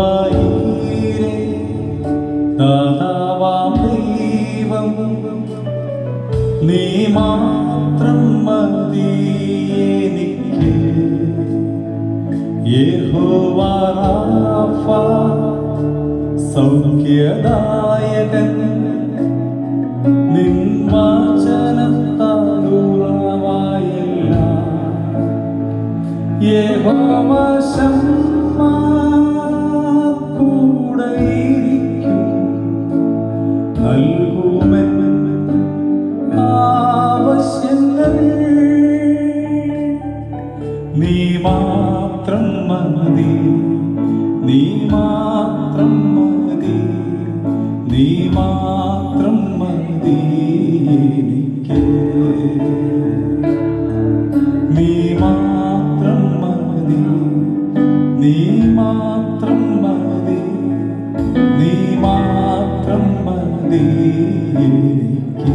യഹോവായീരേ ദാതാവാം ദൈവം നീ മാത്രം മതി എനിക്ക് യഹോവാഫ സൗഖ്യദായകൻ നിന്മാചനത്താലുറവായില്ല യഹോവശം നീ മാത്രം മതി നീ മാത്രം മതി നീ മാത്രം നീ മാത്രം മതി. നീ മാത്രം മതി എനിക്ക്.